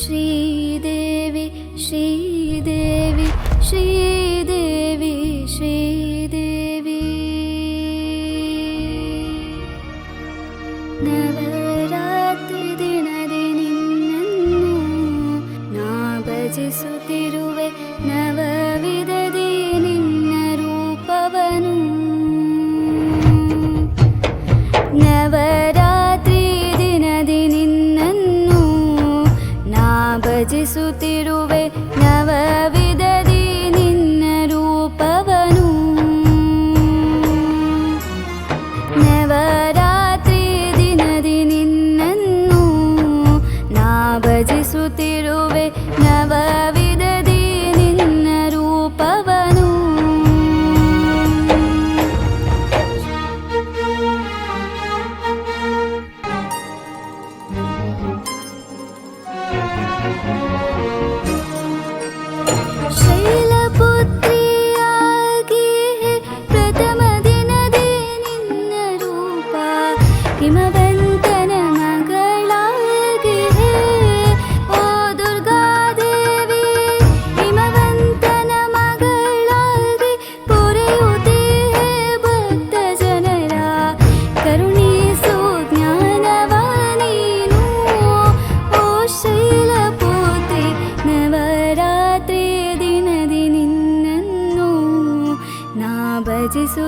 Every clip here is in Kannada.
ശ്രീദേവി ശ്രീദേവി ശ്രീ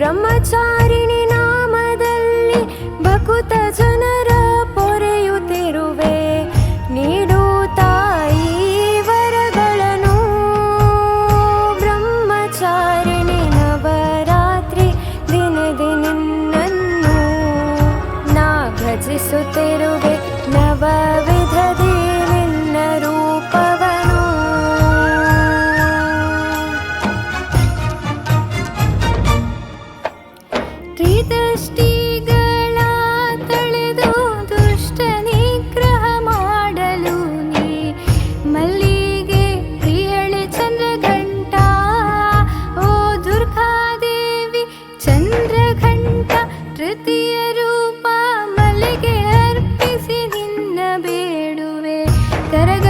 ಬ್ರಹ್ಮಚಾರಿಣಿ ನಾಮದಲ್ಲಿ ಭಕುತ ಜನರ ಕರಗ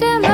Shimmer.